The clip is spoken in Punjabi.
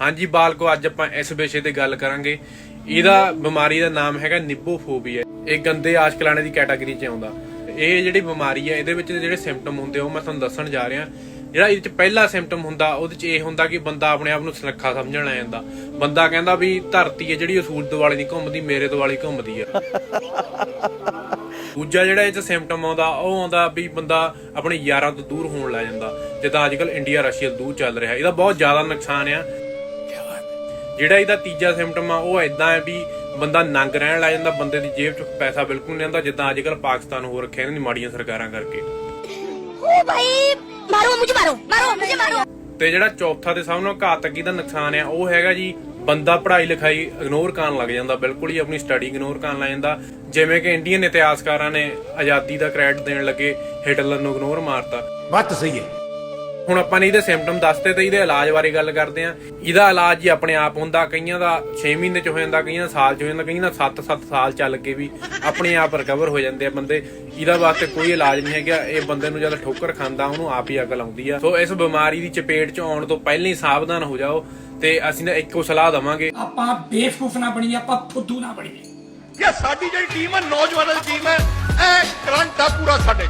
ਹਾਂਜੀ ਬਾਲਕੋ ਅੱਜ ਆਪਾਂ ਇਸ ਵਿਸ਼ੇ ਤੇ ਗੱਲ ਕਰਾਂਗੇ। ਇਹਦਾ ਬਿਮਾਰੀ ਦਾ ਨਾਮ ਹੈਗਾ ਨਿਬੋਫੋਬੀਆ ਇਹ ਗੰਦੇ ਆਸ਼ਕ ਦੀ ਕੈਟਾਗਰੀ 'ਚ ਆਉਂਦਾ। ਇਹ ਜਿਹੜੀ ਬਿਮਾਰੀ ਹੈ ਇਹਦੇ ਵਿੱਚ ਜਿਹੜੇ ਸਿੰਪਟਮ ਹੁੰਦੇ ਆ, ਉਹ ਮੈਂ ਤੁਹਾਨੂੰ ਦੱਸਣ ਜਾ ਰਿਹਾ। ਜਿਹੜਾ ਇਹਦੇ 'ਚ ਪਹਿਲਾ ਸਿੰਪਟਮ ਹੁੰਦਾ ਉਹਦੇ 'ਚ ਇਹ ਹੁੰਦਾ ਕਿ ਬੰਦਾ ਆਪਣੇ ਆਪ ਨੂੰ ਸੁਨੱਖਾ ਸਮਝਣ ਲੱਗ ਜਾਂਦਾ। ਬੰਦਾ ਕਹਿੰਦਾ ਵੀ ਧਰਤੀ ਹੈ ਜਿਹੜੀ ਉਹ ਸੂਰਜ ਦੁਆਲੇ ਦੀ ਘੁੰਮਦੀ ਮੇਰੇ ਦੁਆਲੇ ਘੁੰਮਦੀ ਆ। ਦੂਜਾ ਜਿਹੜਾ ਇਹ ਸਿੰਪਟਮ ਆਉਂਦਾ ਉਹ ਆਉਂਦਾ ਵੀ ਬੰਦਾ ਆਪਣੇ ਯਾਰਾਂ ਤੋਂ ਦੂਰ ਹੋਣ ਲੱਗ ਜਾਂਦਾ। ਜਿੱਦਾਂ ਅੱਜਕੱਲ ਇੰਡੀਆ ਰਸ਼ੀਆ ਦੂਰ ਚੱਲ ਰਿਹਾ। ਇਹਦਾ ਬਹੁਤ ਜ਼ਿਆਦਾ ਨੁਕਸਾਨ ਆ। ਜਿਹੜਾ ਇਹਦਾ ਤੀਜਾ ਸਿੰਪਟਮ ਆ ਉਹ ਐਦਾਂ ਹੈ ਵੀ ਬੰਦਾ ਨੰਗ ਰਹਿਣ ਲੱਗ ਜਾਂਦਾ ਬੰਦੇ ਦੀ ਜੇਬ 'ਚ ਪੈਸਾ ਬਿਲਕੁਲ ਨਹੀਂ ਆਉਂਦਾ ਜਿੱਦਾਂ ਅੱਜਕੱਲ ਪਾਕਿਸਤਾਨ ਹੋ ਰੱਖਿਆ ਇਹਨਾਂ ਦੀ ਮਾੜੀਆਂ ਸਰਕਾਰਾਂ ਕਰਕੇ। ਓ ਭਾਈ ਮਾਰੋ ਮੈਨੂੰ ਮਾਰੋ ਮਾਰੋ ਮੈਨੂੰ ਮਾਰੋ। ਤੇ ਜਿਹੜਾ ਚੌਥਾ ਤੇ ਸਭ ਨੂੰ ਘਾਤਕੀ ਦਾ ਨੁਕਸਾਨ ਆ ਉਹ ਹੈਗਾ ਜੀ ਬੰਦਾ ਪੜ੍ਹਾਈ ਲਿਖਾਈ ਇਗਨੋਰ ਕਰਨ ਲੱਗ ਜਾਂਦਾ, ਬਿਲਕੁਲ ਹੀ ਆਪਣੀ ਸਟੱਡੀ ਇਗਨੋਰ ਕਰਨ ਲੱਗ ਜਾਂਦਾ। ਜਿਵੇਂ ਕਿ ਇੰਡੀਅਨ ਇਤਿਹਾਸਕਾਰਾਂ ਨੇ ਆਜ਼ਾਦੀ ਦਾ ਕ੍ਰੈਡਿਟ ਦੇਣ ਲੱਗੇ ਹਿਟਲਰ ਨੂੰ ਇਗਨੋਰ ਮਾਰਤਾ। ਬਾਤ ਸਹੀ ਹੈ। ਹੁਣ ਆਪਾਂ ਨੇ ਇਹਦੇ ਸਿੰਪਟਮ ਦੱਸਤੇ ਤੇ ਇਹਦੇ ਇਲਾਜ ਬਾਰੇ ਗੱਲ ਕਰਦੇ ਆਂ ਇਹਦਾ ਇਲਾਜ ਜੀ ਆਪਣੇ ਆਪ ਹੁੰਦਾ ਕਈਆਂ ਦਾ 6 ਮਹੀਨੇ ਚ ਹੋ ਜਾਂਦਾ ਕਈਆਂ ਦਾ ਸਾਲ ਚ ਹੋ ਜਾਂਦਾ ਕਈਆਂ ਦਾ 7-7 ਸਾਲ ਚੱਲ ਕੇ ਵੀ ਆਪਣੇ ਆਪ ਰਿਕਵਰ ਹੋ ਜਾਂਦੇ ਆ ਬੰਦੇ। ਇਹਦਾ ਵਾਸਤੇ ਕੋਈ ਇਲਾਜ ਨਹੀਂ ਹੈਗਾ ਇਹ ਬੰਦੇ ਨੂੰ ਜਦ ਠੋਕਰ ਖਾਂਦਾ ਉਹਨੂੰ ਆਪ ਹੀ ਅਕਲ ਆਉਂਦੀ ਆ। ਸੋ ਇਸ ਬਿਮਾਰੀ ਦੀ ਚਪੇਟ ਚ ਆਉਣ ਤੋਂ ਪਹਿਲਾਂ ਹੀ ਸਾਵਧਾਨ ਹੋ ਜਾਓ ਤੇ ਅਸੀਂ ਤਾਂ ਇੱਕੋ ਸਲਾਹ ਦਵਾਂਗੇ। ਆਪਾਂ ਬੇਵਕੂਫ ਨਾ ਬਣੀਏ ਆਪਾਂ ਫੁੱਦੂ ਨਾ ਬਣੀਏ। ਇਹ ਸਾਡੀ ਜਿਹੜੀ ਟੀਮ ਹੈ ਨੌਜਵਾਨਾਂ ਦੀ ਟੀਮ ਹੈ ਇਹ ਕਰੰਟ ਆ ਪੂਰਾ ਸਾਡੇ